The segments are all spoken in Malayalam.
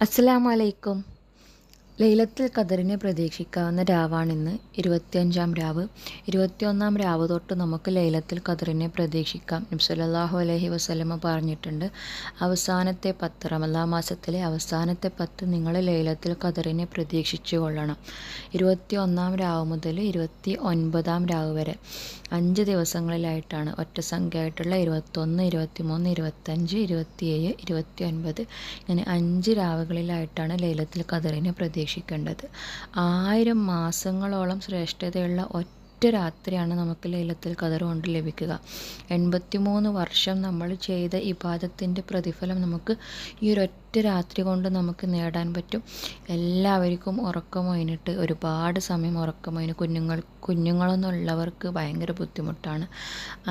അസ്സലാമലൈക്കും ലൈലത്തുൽ ഖദറിനെ പ്രതീക്ഷിക്കാവുന്ന രാവാണിന്ന് ഇരുപത്തിയഞ്ചാം രാവ് ഇരുപത്തിയൊന്നാം രാവ് തൊട്ട് നമുക്ക് ലൈലത്തിൽ ഖദറിനെ പ്രതീക്ഷിക്കാം. നബ്സല്ലാഹു അലഹി വസ്ലമ പറഞ്ഞിട്ടുണ്ട് അവസാനത്തെ പത്ത് റമലാ മാസത്തിലെ അവസാനത്തെ പത്ത് നിങ്ങൾ ലൈലത്തിൽ ഖദറിനെ പ്രതീക്ഷിച്ചു കൊള്ളണം. ഇരുപത്തിയൊന്നാം രാവ് മുതൽ ഇരുപത്തി ഒൻപതാം രാവ് വരെ അഞ്ച് ദിവസങ്ങളിലായിട്ടാണ് ഒറ്റ സംഖ്യയായിട്ടുള്ള ഇരുപത്തൊന്ന് ഇരുപത്തിമൂന്ന് ഇരുപത്തഞ്ച് ഇരുപത്തിയേഴ് ഇരുപത്തി ഒൻപത് ഇങ്ങനെ അഞ്ച് രാവുകളിലായിട്ടാണ് ലൈലത്തുൽ ഖദറിനെ പ്രതീക്ഷിക്കേണ്ടത്. ആയിരം മാസങ്ങളോളം ശ്രേഷ്ഠതയുള്ള ഒറ്റ ഒറ്റ രാത്രിയാണ് നമുക്ക് ലൈലത്തിൽ കദർ കൊണ്ട് ലഭിക്കുക. എൺപത്തിമൂന്ന് വർഷം നമ്മൾ ചെയ്ത ഇബാദത്തിന്റെ പ്രതിഫലം നമുക്ക് ഈ ഒരൊറ്റ രാത്രി കൊണ്ട് നമുക്ക് നേടാൻ പറ്റും. എല്ലാവർക്കും ഉറക്കമൊയിനിട്ട് ഒരുപാട് സമയം ഉറക്കമൊയിന് കുഞ്ഞുങ്ങൾ കുഞ്ഞുങ്ങളൊന്നുള്ളവർക്ക് ഭയങ്കര ബുദ്ധിമുട്ടാണ്.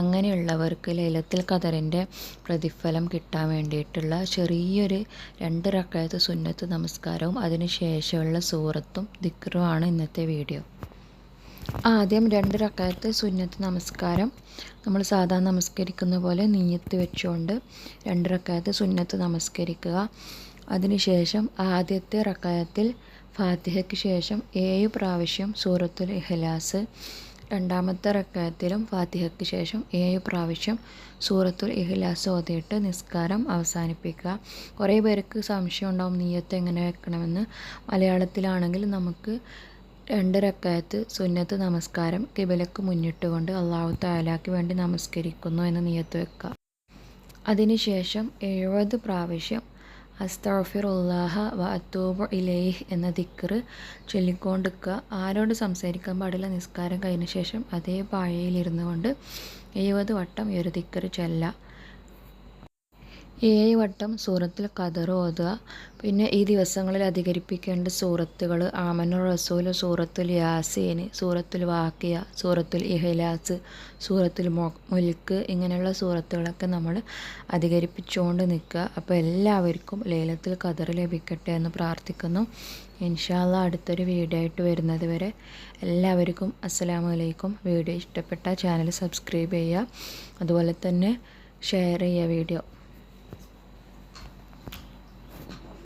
അങ്ങനെയുള്ളവർക്ക് ലൈലത്തിൽ കദറിന്റെ പ്രതിഫലം കിട്ടാൻ വേണ്ടിയിട്ടുള്ള ചെറിയൊരു രണ്ട് റക്കായത്ത് സുന്നത്ത് നമസ്കാരവും അതിനുശേഷമുള്ള സൂറത്തും ദിക്റുമാണ് ഇന്നത്തെ വീഡിയോ. ആദ്യം രണ്ട് റക്കായത്ത് സുന്നത്ത് നമസ്കാരം. നമ്മൾ സാധാരണ നമസ്കരിക്കുന്ന പോലെ നീയത്ത് വെച്ചുകൊണ്ട് രണ്ട് റക്കായത്ത് സുന്നത്ത് നമസ്കരിക്കുക. അതിനുശേഷം ആദ്യത്തെ റക്കായത്തിൽ ഫാത്തിഹയ്ക്ക് ശേഷം ഏഴ് പ്രാവശ്യം സൂറത്തുൽ ഇഹ്ലാസ് രണ്ടാമത്തെ റക്കായത്തിലും ഫാത്തിഹയ്ക്ക് ശേഷം ഏഴ് പ്രാവശ്യം സൂറത്തുൽ ഇഹ്ലാസ് ഓതിയിട്ട് നിസ്കാരം അവസാനിപ്പിക്കുക. കുറേ പേർക്ക് സംശയം ഉണ്ടാവും നീയത്ത് എങ്ങനെ വെക്കണമെന്ന്. മലയാളത്തിലാണെങ്കിൽ നമുക്ക് രണ്ട് റക്കായത്ത് സുന്നത്ത് നമസ്കാരം കിബിലക്ക് മുന്നിട്ടുകൊണ്ട് അള്ളാഹു താലാക്ക് വേണ്ടി നമസ്കരിക്കുന്നു എന്ന് നിയത്ത് വെക്കുക അതിനുശേഷം എഴുപത് പ്രാവശ്യം അസ്തഫിറുല്ലാഹ വ അത്തൂബ് ഇലേഹ് എന്ന ദിക്കറ് ചൊല്ലിക്കൊണ്ടിരിക്കുക. ആരോട് സംസാരിക്കാൻ പാടില്ല നിസ്കാരം കഴിഞ്ഞ ശേഷം അതേ പാഴയിലിരുന്നു കൊണ്ട് എഴുപത് വട്ടം ഈ ഒരു ദിക്കറ് ചൊല്ല. ഏഴ് വട്ടം സൂറത്തിൽ ഖദർ ഓതുക. പിന്നെ ഈ ദിവസങ്ങളിൽ അധികരിപ്പിക്കേണ്ട സൂറത്തുകൾ ആമനു റസൂൽ സൂറത്തുൽ യാസീൻ സൂറത്തുൽ വാക്കിയ സൂറത്തുൽ ഇഹ്ലാസ് സൂറത്തുൽ മുൽക്ക് ഇങ്ങനെയുള്ള സൂറത്തുകളൊക്കെ നമ്മൾ അധികരിപ്പിച്ചുകൊണ്ട് നിൽക്കുക. അപ്പോൾ എല്ലാവർക്കും ലേലത്തിൽ ഖദർ ലഭിക്കട്ടെ എന്ന് പ്രാർത്ഥിക്കുന്നു. ഇൻഷാല്ല അടുത്തൊരു വീഡിയോ ആയിട്ട് വരുന്നത് വരെ എല്ലാവർക്കും അസ്സലാമു അലൈക്കും. വീഡിയോ ഇഷ്ടപ്പെട്ട ചാനൽ സബ്സ്ക്രൈബ് ചെയ്യുക. അതുപോലെ തന്നെ ഷെയർ ചെയ്യുക വീഡിയോ.